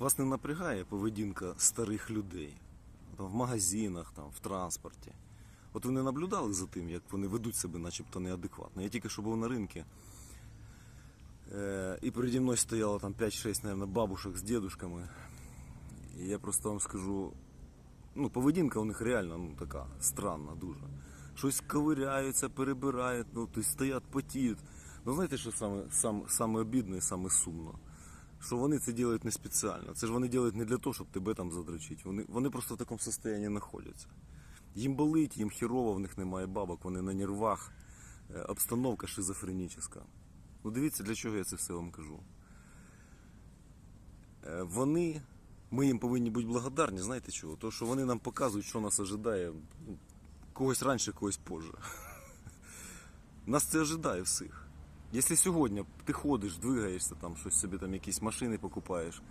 Вас не напрягає поведінка старих людей в магазинах, там, в транспорті. От ви не наблюдали за тим, як вони ведуть себе начебто неадекватно. Я тільки що був на ринку, е, і переді мною стояло там 5-6, наверное, бабушек з дедушками. І я просто вам скажу, ну, поведінка у них реально ну, така странна дуже. Щось ковиряються, перебирають, ну, тобто стоять, потіють. Ну знаєте, що саме, сам, саме обідне і саме сумно? Що вони це роблять не спеціально. Це ж вони роблять не для того, щоб тебе там задрочити. Вони, вони просто в такому стані знаходяться. Їм болить, їм хірово, в них немає бабок, вони на нервах. Е, Обстановка шизофренічна. Ну дивіться, для чого я це все вам кажу. Е, Вони, ми їм повинні бути благодарні, знаєте чого? Тому що вони нам показують, що нас ожидає ну, когось раніше, когось позже. Нас це ожидає всіх. Якщо сьогодні ти ходиш, двигаєшся, там, щось собі там якісь машини покупаєш,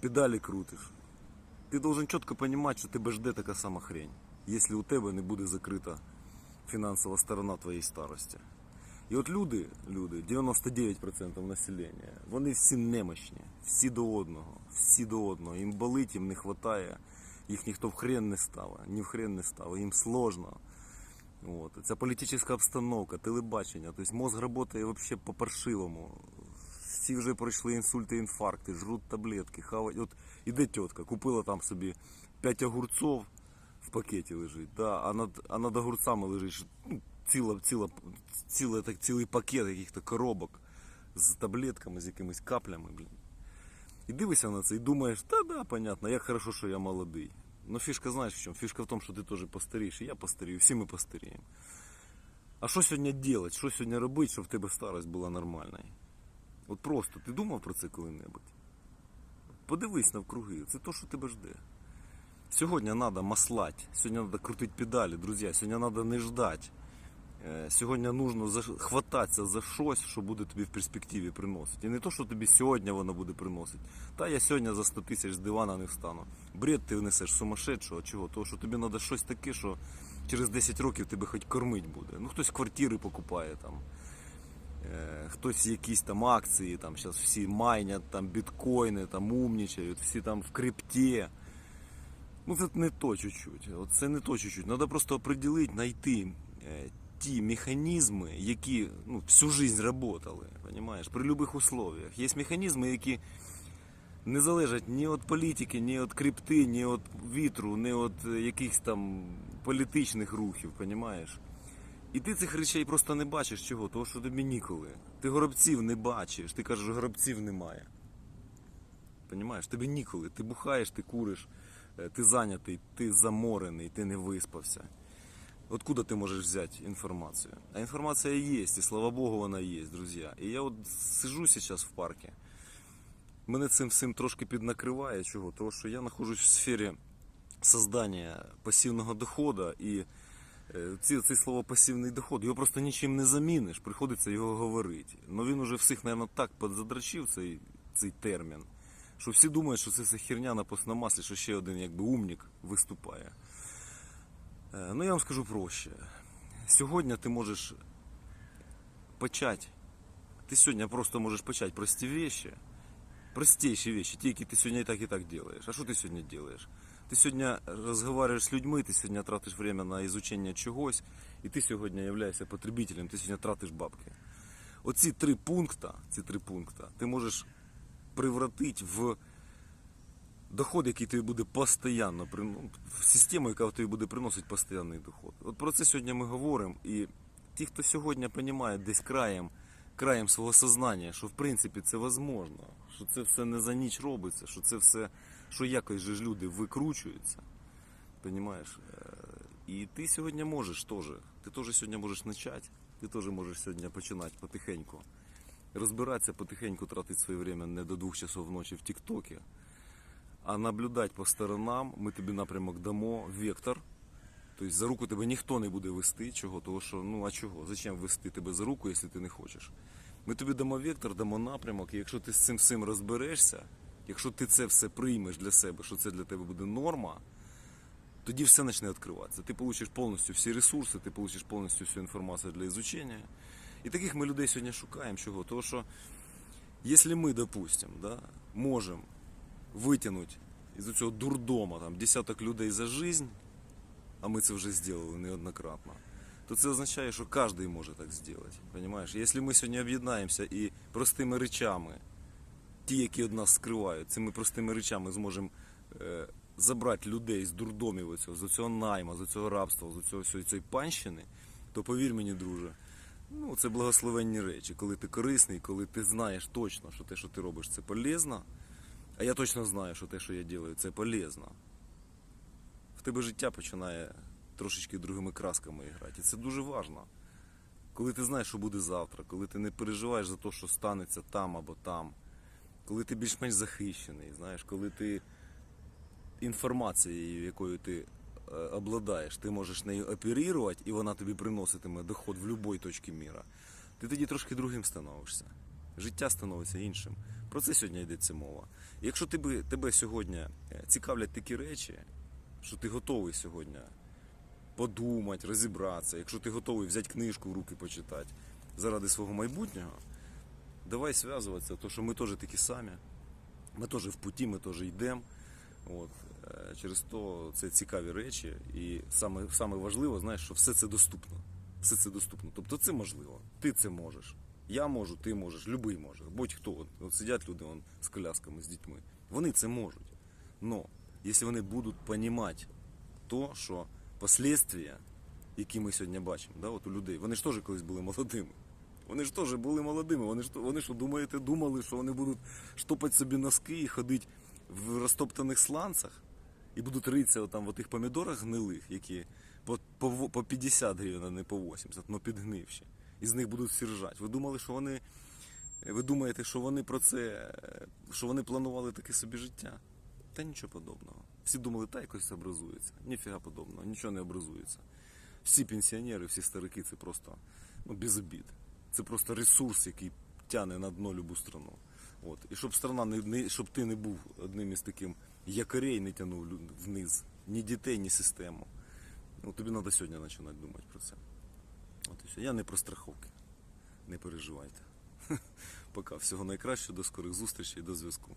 педалі крутиш, ти должен чітко розуміти, що тебе жде така сама хрень, якщо у тебе не буде закрита фінансова сторона твоєї старості. І от люди, люди, 99% населення, вони всі немощні, всі до одного, всі до одного. Їм болить, їм не вистачає, їх ніхто в хрен не ставить, ні в хрен не ставить, їм сложно. От. Ця політична обстановка, телебачення, тобто мозг працює вообще по-паршивому. Всі вже пройшли інсульти, інфаркти, жруть таблетки, хавають. От іде тітка, купила там собі 5 огурців в пакеті лежить, да, а, над, а над огурцами лежить ну, ціла, ціла, ціла, так, цілий пакет яких-то коробок з таблетками, з якимись каплями. Блін. І дивишся на це і думаєш, та да, понятно, як хорошо, що я молодий. Ну фішка знаєш в чому? Фішка в тому, що ти теж постарієш, і я постарію, всі ми постаріємо. А що сьогодні робити? Що сьогодні робити, щоб в тебе старость була нормальною? От просто ти думав про це коли-небудь? Подивись навкруги, це то, що тебе жде. Сьогодні треба маслать, сьогодні треба крутити педалі, друзі, сьогодні треба не ждати. Е, Сьогодні нужно хвататися за щось, що буде тобі в перспективі приносити. І не то, що тобі сьогодні воно буде приносити. Та я сьогодні за 100 тисяч з дивана не встану. Бред ти внесеш сумасшедшого, чого? Того, що тобі треба щось таке, що через 10 років тебе хоч кормить буде. Ну хтось квартири покупає там. Е, Хтось якісь там акції, там зараз всі майнять, там біткоїни, там умнічають, всі там в крипті. Ну це не то чуть-чуть. Це не то чуть-чуть. Треба просто определити, знайти е, ті механізми, які ну, всю жизнь работали, понимаешь, при любых условиях. Є механізми, які не залежать ні від політики, ні від крипти, ні від вітру, ні від е, якихось там політичних рухів, понимаєш? І ти цих речей просто не бачиш чого, того що тобі ніколи. Ти горобців не бачиш, ти кажеш, горобців немає. Понимаєш, тобі ніколи. Ти бухаєш, ти куриш, е, ти зайнятий, ти заморений, ти не виспався. Откуда ты можешь взять информацию? А информация есть, и слава богу, вона есть, друзья. І я от сижу сейчас в парке. Мене цим всім трошки піднакриває. Чого? Тому що я знаходжусь в сфері создання пасивного доходу і е, ці, це слово пасивний доход, його просто нічим не заміниш, приходиться його говорити. Ну він уже всіх, мабуть, так подзадрачив цей, цей термін, що всі думають, що це все херня на постномаслі, що ще один якби умник виступає. Е, Ну, я вам скажу проще. Сьогодні ти можеш почати. Ти сьогодні просто можеш почати прості вещи, простейшие вещи, ті, які ти сьогодні і так і так делаешь. А що ти сьогодні делаешь? Ти сьогодні розмовляєш з людьми, ти сьогодні тратиш время на изучення чогось, і ти сьогодні являєшся потребителем, ти сьогодні тратиш бабки. Оці три пункта, ці три пункта, ти можеш превратити в доход, який тобі буде постійно ну, систему, яка тобі буде приносити постійний доход. От про це сьогодні ми говоримо. І ті, хто сьогодні розуміє десь краєм, краєм свого сознання, що в принципі це можливо, що це все не за ніч робиться, що це все, що якось же ж люди викручуються. Понимаєш? Е, І ти сьогодні можеш теж. Ти теж сьогодні можеш почати, ти теж можеш сьогодні починати потихеньку. Розбиратися потихеньку, тратити своє время не до двох часов ночі в Тіктокі, а наблюдати по сторонам, ми тобі напрямок дамо, вектор. Тобто за руку тебе ніхто не буде вести. Чого? Тому що, ну а чого? Зачем вести тебе за руку, якщо ти не хочеш? Ми тобі дамо вектор, дамо напрямок, і якщо ти з цим всім розберешся, якщо ти це все приймеш для себе, що це для тебе буде норма, тоді все почне відкриватися. Ти получиш повністю всі ресурси, ти получиш повністю всю інформацію для изучення. І таких ми людей сьогодні шукаємо. Чого? Тому що, якщо ми, допустимо, да, можемо витягнути із цього дурдома там, десяток людей за жизнь, а ми це вже зробили неоднократно, то це означає, що кожен може так зробити. Понимаєш? Якщо ми сьогодні об'єднаємося і простими речами, ті, які від нас скривають, цими простими речами зможемо е, забрати людей з дурдомів оцього, з цього найма, з цього рабства, з цього цієї панщини, то повір мені, друже, ну це благословенні речі, коли ти корисний, коли ти знаєш точно, що те, що ти робиш, це полезно. А я точно знаю, що те, що я роблю, це полезно. В тебе життя починає трошечки другими красками грати. І це дуже важливо. Коли ти знаєш, що буде завтра, коли ти не переживаєш за те, що станеться там або там, коли ти більш-менш захищений, знаєш, коли ти інформацією, якою ти е, обладаєш, ти можеш нею оперувати, і вона тобі приноситиме доход в будь-якій точці міра, ти тоді трошки другим становишся. Життя становиться іншим. Про це сьогодні йдеться мова. Якщо тебе, тебе сьогодні е, цікавлять такі речі, що ти готовий сьогодні подумати, розібратися, якщо ти готовий взяти книжку в руки почитати заради свого майбутнього, давай зв'язуватися, тому що ми теж такі самі. Ми теж в путі, ми теж йдемо. От, е, через то це цікаві речі. І саме, саме важливо, знаєш, що все це доступно. Все це доступно. Тобто це можливо. Ти це можеш. Я можу, ти можеш, любий може. Будь-хто. От, сидять люди вон, з колясками, з дітьми. Вони це можуть. Но якщо вони будуть розуміти то, що последствия, які ми сьогодні бачимо, да, от у людей, вони ж теж колись були молодими. Вони ж теж були молодими. Вони ж вони що думаєте, думали, що вони будуть штопати собі носки і ходити в розтоптаних сланцах і будуть ритися там в тих помідорах гнилих, які по, по, по 50 гривень, а не по 80, але підгнивші. І з них будуть всі ржати. Ви думали, що вони. Ви думаєте, що вони про це, що вони планували таке собі життя? Та нічого подобного. Всі думали, та якось образується. Ніфіга подобного, нічого не образується. Всі пенсіонери, всі старики це просто ну, без обід. Це просто ресурс, який тягне на дно любу страну. От. І щоб страна не, не щоб ти не був одним із таким якорей, не тягнув лю- вниз ні дітей, ні систему. Ну, тобі треба сьогодні починати думати про це. От і все. Я не про страховки. Не переживайте. Пока. Всього найкращого, до скорих зустрічей, до зв'язку.